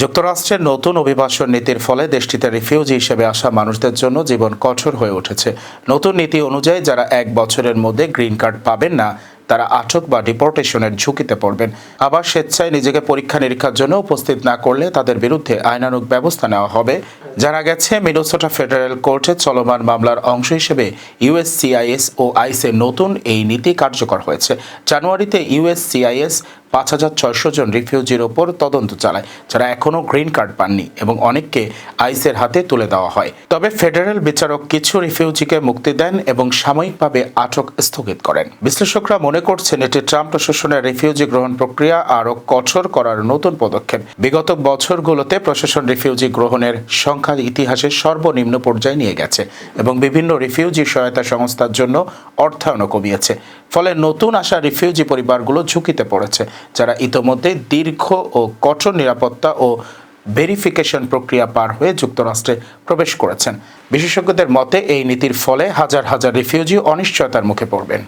যুক্তরাষ্ট্রের নতুন অভিবাসন নীতির ফলে দেশটিতে রিফিউজি হিসেবে আসা মানুষদের জন্য জীবন কঠোর হয়ে উঠেছে। নতুন নীতি অনুযায়ী যারা এক বছরের মধ্যে গ্রিন কার্ড পাবেন না, তারা আটক বা ডিপোর্টেশনের ঝুঁকিতে পড়বেন। আবার স্বেচ্ছায় নিজেকে পরীক্ষা নিরীক্ষার জন্য উপস্থিত না করলে তাদের বিরুদ্ধে আইনানুগ ব্যবস্থা নেওয়া হবে। জানা গেছে, মিনোসোটা ফেডারেল কোর্টে চলমান মামলার অংশ হিসেবে ইউএসসিআইএস ও আইসের নতুন এই নীতি কার্যকর হয়েছে। জানুয়ারিতে ইউএসসিআইএস পাঁচ হাজার ছয়শো জন রিফিউজির ওপর তদন্ত চালায়, যারা এখনও গ্রিন কার্ড পাননি এবং অনেককে আইসের হাতে তুলে দেওয়া হয়। তবে ফেডারেল বিচারক কিছু রিফিউজিকে মুক্তি দেন এবং সাময়িকভাবে আটক স্থগিত করেন। বিশ্লেষকরা মনে করছেন এটি ট্রাম্প প্রশাসনের রিফিউজি গ্রহণ প্রক্রিয়া আরও কঠোর করার নতুন পদক্ষেপ। বিগত বছরগুলোতে প্রশাসন রিফিউজি গ্রহণের সংখ্যা ইতিহাসে সর্বনিম্ন পর্যায়ে নিয়ে গেছে এবং বিভিন্ন রিফিউজি সহায়তা সংস্থার জন্য অর্থায়নও কমিয়েছে। ফলে নতুন আসা রিফিউজি পরিবারগুলো ঝুঁকিতে পড়েছে। যারা ইতোমধ্যে দীর্ঘ ও কঠোর নিরাপত্তা ও ভেরিফিকেশন প্রক্রিয়া পার হয়ে যুক্তরাষ্ট্রে প্রবেশ করেছেন। বিশেষজ্ঞদের মতে, এই নীতির ফলে হাজার হাজার রিফিউজি অনিশ্চয়তার মুখে পড়বেন।